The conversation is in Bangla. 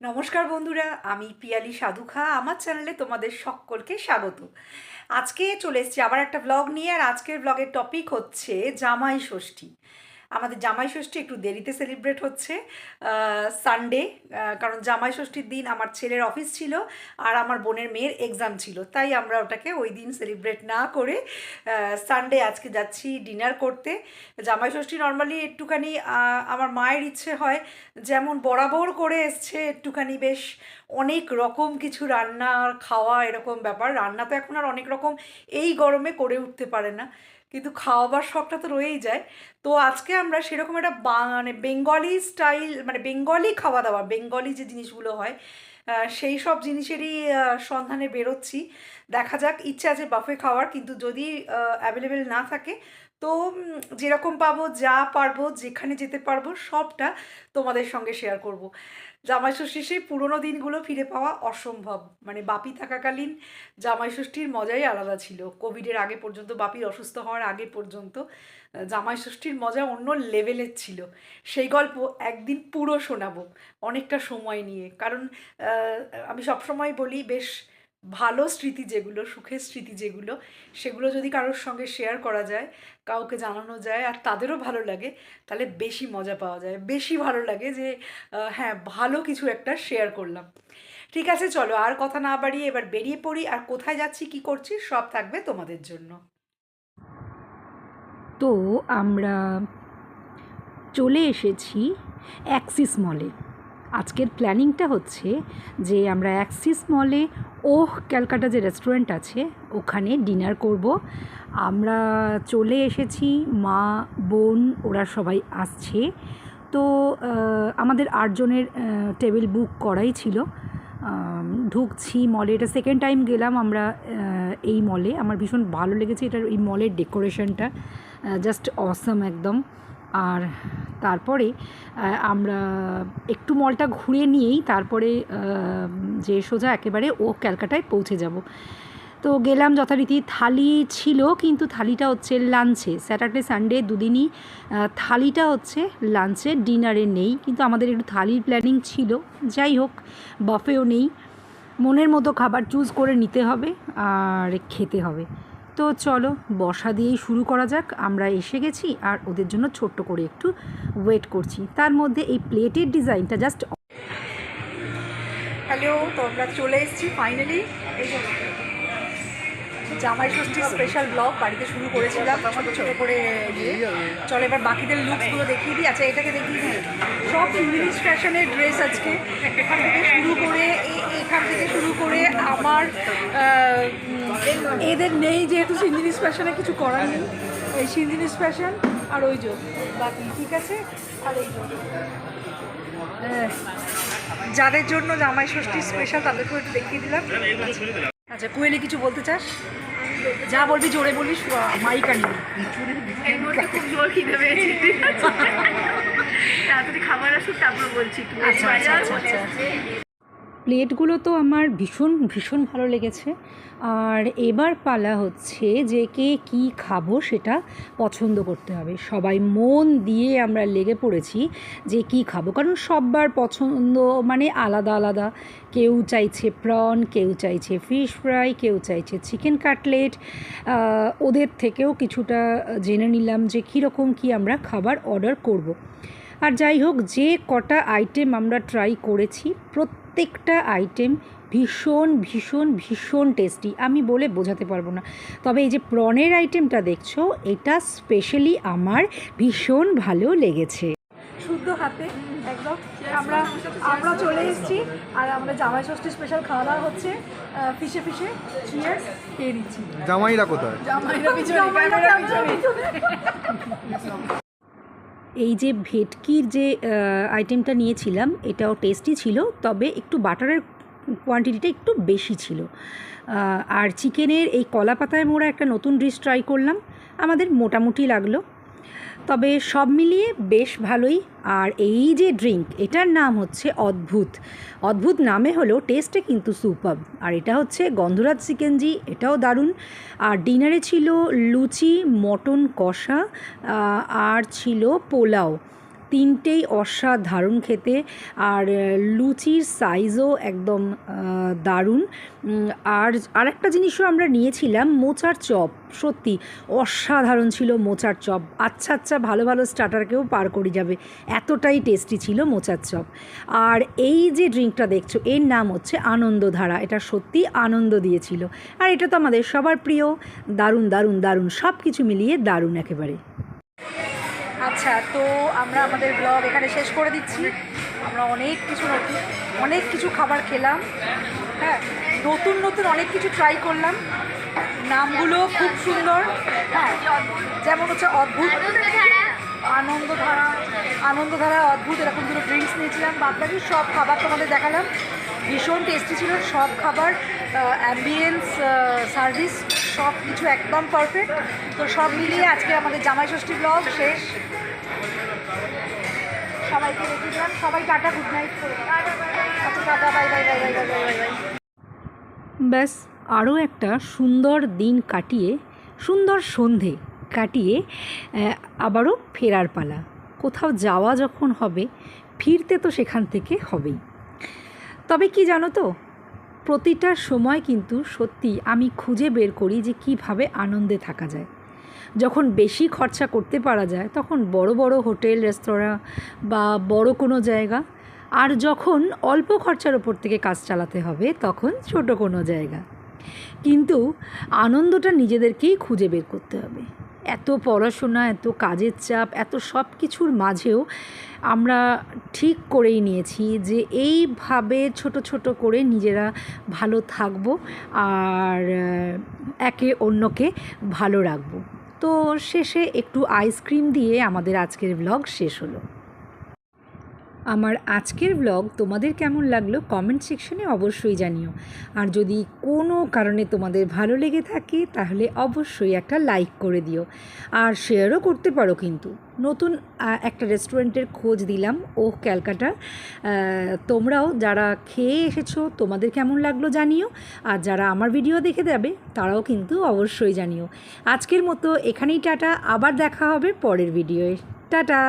নমস্কার বন্ধুরা, আমি পিয়ালি সাধুখা, আমার চ্যানেলে তোমাদের সকলকে স্বাগত। আজকে চলে এসেছি আবার একটা ব্লগ নিয়ে, আর আজকের ব্লগের টপিক হচ্ছে জামাই ষষ্ঠী। আমাদের জামাই ষষ্ঠী একটু দেরিতে সেলিব্রেট হচ্ছে সানডে কারণ জামাই ষষ্ঠীর দিন আমার ছেলের অফিস ছিল আর আমার বোনের মেয়ের এক্সাম ছিল। তাই আমরা ওটাকে ওই দিন সেলিব্রেট না করে সানডে আজকে যাচ্ছি ডিনার করতে। জামাই ষষ্ঠী নর্মালি একটুখানি আমার মায়ের ইচ্ছে হয় যেমন বরাবর করে এসছে একটুখানি বেশ অনেক রকম কিছু রান্না, খাওয়া এরকম ব্যাপার। রান্না তো এখন আর অনেক রকম এই গরমে করে উঠতে পারে না। কিন্তু খাওয়াবার শখটা তো রয়েই যায়। তো আজকে আমরা সেরকম একটা মানে বেঙ্গলি স্টাইল মানে বেঙ্গলি খাওয়া দাওয়া বেঙ্গলি যে জিনিসগুলো হয় সেই সব জিনিসেরই সন্ধানে বেরোচ্ছি। দেখা যাক, ইচ্ছে আছে বাফে খাওয়ার, কিন্তু যদি অ্যাভেলেবেল না থাকে তো যেরকম পাবো যা পারব, যেখানে যেতে পারব, সবটা তোমাদের সঙ্গে শেয়ার করব। জামাই ষষ্ঠীর সেই পুরোনো দিনগুলো ফিরে পাওয়া অসম্ভব। মানে বাপি থাকাকালীন জামাই ষষ্ঠীর মজাই আলাদা ছিল। কোভিডের আগে পর্যন্ত বাপির অসুস্থ হওয়ার আগে পর্যন্ত জামাই ষষ্ঠীর মজা অন্য লেভেলের ছিল। সেই গল্প একদিন পুরো শোনাবো, অনেকটা সময় নিয়ে। কারণ আমি সবসময় বলি, বেশ ভালো স্মৃতি যেগুলো, সুখের স্মৃতি যেগুলো, সেগুলো যদি কারোর সঙ্গে শেয়ার করা যায়, কাউকে জানানো যায় আর তাদেরও ভালো লাগে, তাহলে বেশি মজা পাওয়া যায়। বেশি ভালো লাগে যে হ্যাঁ ভালো কিছু একটা শেয়ার করলাম। ঠিক আছে, চলো আর কথা না বাড়িয়ে এবার বেরিয়ে পড়ি। আর কোথায় যাচ্ছি, কি করছি, সব থাকবে তোমাদের জন্য। তো আমরা চলে এসেছি অ্যাক্সিস মলে। আজকের প্ল্যানিংটা হচ্ছে যে আমরা অ্যাক্সিস মলে ওহ, ক্যালকাটা যে রেস্টুরেন্ট আছে, ওখানে ডিনার করব। আমরা চলে এসেছি, মা, বোন, ওরা সবাই আসছে। তো আমাদের আটজনের টেবিল বুক করাই ছিল। ঢুকছি মলে। এটা সেকেন্ড টাইম গেলাম আমরা এই মলে। আমার ভীষণ ভালো লেগেছে এটার, এই মলের ডেকোরেশনটা জাস্ট অসম একদম। আর তারপরে আমরা একটু মলটা ঘুরে নিয়েই তারপরে যে সোজা একেবারে ও ক্যালকাটায় পৌঁছে যাব। তো গেলাম যথারীতি, থালি ছিল কিন্তু থালিটা হচ্ছে লাঞ্চে। স্যাটারডে, সানডে দুদিনই থালিটা হচ্ছে লাঞ্চে, ডিনারে নেই। কিন্তু আমাদের একটু থালির প্ল্যানিং ছিল। যাই হোক, বাফেও নেই। মনের মতো খাবার চুজ করে নিতে হবে আর খেতে হবে। তো চলো, বসা দিয়েই শুরু করা যাক। আমরা এসে গেছি আর ওদের জন্য ছোট্ট করে একটু ওয়েট করছি। তার মধ্যে এই প্লেটের ডিজাইনটা জাস্ট হ্যালো তো আমরা চলে এসেছি ফাইনালি জামাই ষষ্ঠী স্পেশাল ব্লগ বাড়িতে শুরু করেছিলাম। ছোটো ছোটো করে চলো, এবার বাকিদের লুকসগুলো দেখিয়ে দিই। আচ্ছা এটাকে দেখিয়ে দিই সব ইংলিশ ফ্যাশনের ড্রেস আজকে। এখান থেকে শুরু করে করে আমার এদের নেই যেহেতু সিন্দিনিস ফ্যাশনে কিছু করার নেই। এই সিন্দিনিস ফ্যাশন আর ওই জো বাকি ঠিক আছে? আর এই জো যাদের জন্য জামাই ষষ্ঠী স্পেশাল তাদেরকেও একটু দেখিয়ে দিলাম। আচ্ছা কুয়েলি কিছু বলতে চাস? যা বলবি জোরে বলবি মাইক আনি খুব জোর খিদে পেয়েছে। তাড়াতাড়ি খাবার আসুক তারপর বলছি। আচ্ছা আচ্ছা আচ্ছা আচ্ছা। প্লেটগুলো তো আমার ভীষণ ভীষণ ভালো লেগেছে। আর এবার পালা হচ্ছে যে কে কী খাব সেটা পছন্দ করতে হবে। সবাই মন দিয়ে আমরা লেগে পড়েছি যে কী খাব। কারণ সববার পছন্দ মানে আলাদা আলাদা। কেউ চাইছে প্রন কেউ চাইছে ফিশ ফ্রাই কেউ চাইছে চিকেন কাটলেট ওদের থেকেও কিছুটা জেনে নিলাম যে কীরকম কী আমরা খাবার অর্ডার করব। আর যাই হোক যে কটা আইটেম আমরা ট্রাই করেছি প্রত্যেকটা আইটেম ভীষণ ভীষণ ভীষণ টেস্টি আমি বলে বোঝাতে পারব না। তবে এই যে প্রনের আইটেমটা দেখছ এটা স্পেশালি আমার ভীষণ ভালো লেগেছে। শুদ্ধ হাতে একদম। আমরা আমরা চলে এসেছি আর আমরা জামাই ষষ্ঠী স্পেশাল খাওয়া দাওয়া হচ্ছে ফিশে ফিশে চিয়ার্স খেয়ে নিচ্ছি। জামাইরা কোথায়? জামাইরা পিছনে ক্যামেরা পিছনে। এই যে ভেটকির যে আইটেমটা নিয়েছিলাম, এটাও টেস্টি ছিল, তবে একটু বাটারের কোয়ান্টিটিটা একটু বেশি ছিল। আর চিকেনের এই কলা পাতায় মোড়া একটা নতুন ডিশ ট্রাই করলাম, আমাদের মোটামুটি লাগল। তবে সব মিলিয়ে বেশ ভালোই। আর এই যে ড্রিঙ্ক, এটার নাম হচ্ছে অদ্ভুত। অদ্ভুত নামে হলেও টেস্টে কিন্তু সুপার। আর এটা হচ্ছে গন্ধরাজ চিকেনজি এটাও দারুণ। আর ডিনারে ছিল লুচি, মটন কষা আর ছিল পোলাও। তিনটেই অসাধারণ খেতে। আর লুচির সাইজও একদম দারুণ। আর আরেকটা জিনিসও আমরা নিয়েছিলাম, মোচার চপ। সত্যি, অসাধারণ ছিল মোচার চপ। আচ্ছা আচ্ছা ভালো ভালো স্টার্টারকেও পার করে যাবে। এতটাই টেস্টি ছিল মোচার চপ। আর এই যে ড্রিঙ্কটা দেখছ, এর নাম হচ্ছে আনন্দধারা। এটা সত্যি আনন্দ দিয়েছিল। আর এটা তো আমাদের সবার প্রিয়। দারুণ দারুণ দারুণ। সব কিছু মিলিয়ে দারুণ একেবারে। আচ্ছা তো আমরা আমাদের ব্লগ এখানে শেষ করে দিচ্ছি। আমরা অনেক কিছু নতুন অনেক কিছু খাবার খেলাম। হ্যাঁ নতুন নতুন অনেক কিছু ট্রাই করলাম। নামগুলো খুব সুন্দর। হ্যাঁ যেমন হচ্ছে অদ্ভুত। আনন্দধারা। আনন্দধারা অদ্ভুত। এরকম দুটো ড্রিঙ্কস নিয়েছিলাম বাদবাকি সব খাবার তোমাদের দেখালাম। ভীষণ টেস্টি ছিল সব খাবার অ্যাম্বিয়েন্স সার্ভিস সব কিছু একদম পারফেক্ট তো সব মিলিয়ে আজকে আমাদের জামাই ষষ্ঠী ব্লগ শেষ। সবাইকে রেখে দিলাম। সবাই টাটা গুড নাইট আচ্ছা tata bye bye bye bye bye bye ব্যাস, আরও একটা সুন্দর দিন কাটিয়ে, সুন্দর সন্ধে কাটিয়ে আবারও ফেরার পালা। কোথাও যাওয়া যখন হবে, ফিরতে তো সেখান থেকে হবেই। তবে কি জানো তো, প্রতিটা সময় কিন্তু সত্যি আমি খুঁজে বের করি যে কীভাবে আনন্দে থাকা যায়। যখন বেশি খরচা করতে পারা যায়, তখন বড় বড় হোটেল, রেস্তোরাঁ বা বড় কোনো জায়গা, আর যখন অল্প খরচার ওপর থেকে কাজ চালাতে হবে, তখন ছোট কোনো জায়গা। কিন্তু আনন্দটা নিজেদেরকেই খুঁজে বের করতে হবে। এত পড়াশোনা, এত কাজের চাপ, এত সব কিছুর মাঝেও আমরা ঠিক করেই নিয়েছি যে এইভাবে ছোট ছোট করে নিজেরা ভালো থাকব আর একে অন্যকে ভালো রাখব। তো শেষে একটু আইসক্রিম দিয়ে আমাদের আজকের ব্লগ শেষ হলো। আমার আজকের ব্লগ তোমাদের কেমন লাগল কমেন্ট সেকশনে অবশ্যই জানিও। আর যদি কোনো কারণে তোমাদের ভালো লেগে থাকে, তাহলে অবশ্যই একটা লাইক করে দিও। আর শেয়ারও করতে পারো কিন্তু। নতুন একটা রেস্টুরেন্টের খোঁজ দিলাম ও ক্যালকাটা। তোমরাও যারা খেয়ে এসেছ, তোমাদের কেমন লাগল জানিও। আর যারা আমার ভিডিও দেখে যাবে, তারাও কিন্তু অবশ্যই জানিও। আজকের মতো এখানেই টাটা, আবার দেখা হবে পরের ভিডিওয়ে টাটা!